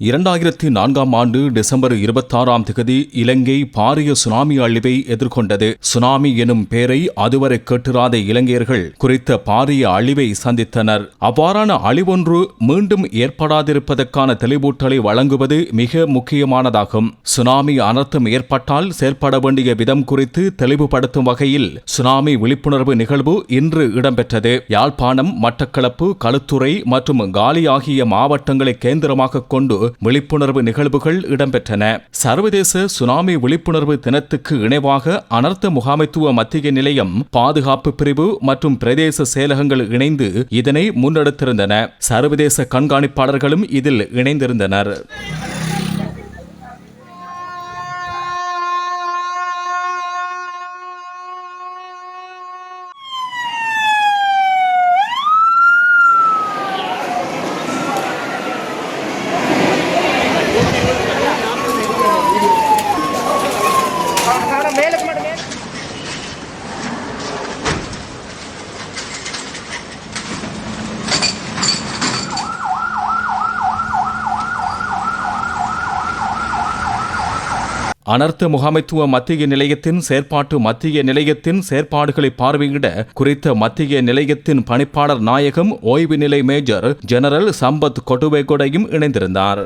இரண்டாயிரத்தி நான்காம் ஆண்டு டிசம்பர் இருபத்தாறாம் திகதி இலங்கை பாரிய சுனாமி அழிவை எதிர்கொண்டது. சுனாமி எனும் பெயரை அதுவரை கேட்டிராத இலங்கையர்கள் குறித்த பாரிய அழிவை சந்தித்தனர். அவ்வாறான அழிவொன்று மீண்டும் ஏற்படாதிருப்பதற்கான தெளிவூட்டலை வழங்குவது மிக முக்கியமானதாகும். சுனாமி அனர்த்தம் ஏற்பட்டால் செயற்பட வேண்டிய விதம் குறித்து தெளிவுபடுத்தும் வகையில் சுனாமி விழிப்புணர்வு நிகழ்வு இன்று இடம்பெற்றது. யாழ்ப்பாணம் மட்டக்களப்பு களுத்துறை மற்றும் காலி ஆகிய மாவட்டங்களை கேந்திரமாக கொண்டு விழிப்புணர்வு நிகழ்வுகள் இடம்பெற்றன. சர்வதேச சுனாமி விழிப்புணர்வு தினத்துக்கு இணைவாக அனர்த்த முகாமைத்துவ மத்திய நிலையம் பாதுகாப்பு பிரிவு மற்றும் பிரதேச செயலகங்கள் இணைந்து இதனை முன்னெடுத்திருந்தன. சர்வதேச கண்காணிப்பாளர்களும் இதில் இணைந்திருந்தனர். அனர்த்த முகாமைத்துவ மத்திய நிலையத்தின் செயற்பாட்டு மத்திய நிலையத்தின் செயற்பாடுகளை பார்வையிட குறித்த மத்திய நிலையத்தின் பணிப்பாளர் நாயகம் ஓய்வு நிலை மேஜர் ஜெனரல் சம்பத் கொட்டுவேகோடையும் இணைந்திருந்தார்.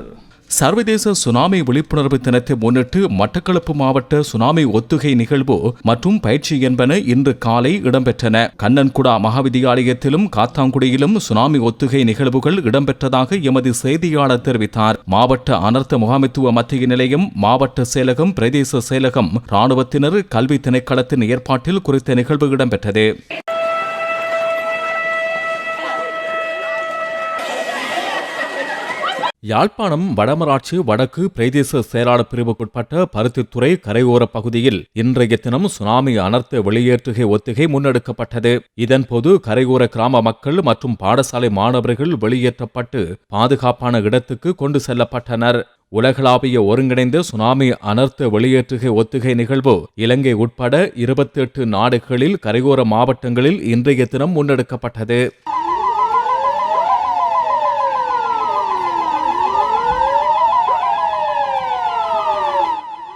சர்வதேச சுனாமி விழிப்புணர்வு தினத்தை முன்னிட்டு மட்டக்களப்பு மாவட்ட சுனாமி ஒத்துகை நிகழ்வு மற்றும் பயிற்சி என்பன இன்று காலை இடம்பெற்றன. கண்ணன்குடா மகாவித்தியாலயத்திலும் காத்தாங்குடியிலும் சுனாமி ஒத்துகை நிகழ்வுகள் இடம்பெற்றதாக எமது செய்தியாளர் தெரிவித்தார். மாவட்ட அனர்த்த முகாமைத்துவ மத்திய நிலையம் மாவட்ட செயலகம் பிரதேச செயலகம் ராணுவத்தினர் கல்வி திணைக்களத்தின் ஏற்பாட்டில் குறித்த நிகழ்வு இடம்பெற்றது. யாழ்ப்பாணம் வடமராட்சி வடக்கு பிரதேச செயலாளர் பிரிவுக்குட்பட்ட பருத்தித்துறை கரையோர பகுதியில் இன்றைய தினம் சுனாமி அனர்த்த வெளியேற்றுகை ஒத்திகை முன்னெடுக்கப்பட்டது. இதன்போது கரையோர கிராம மக்கள் மற்றும் பாடசாலை மாணவர்கள் வெளியேற்றப்பட்டு பாதுகாப்பான இடத்துக்கு கொண்டு செல்லப்பட்டனர். உலகளாவிய ஒருங்கிணைந்த சுனாமி அனர்த்த வெளியேற்றுகை ஒத்திகை நிகழ்வு இலங்கை உட்பட இருபத்தி எட்டு நாடுகளில் கரையோர மாவட்டங்களில் இன்றைய தினம் முன்னெடுக்கப்பட்டது.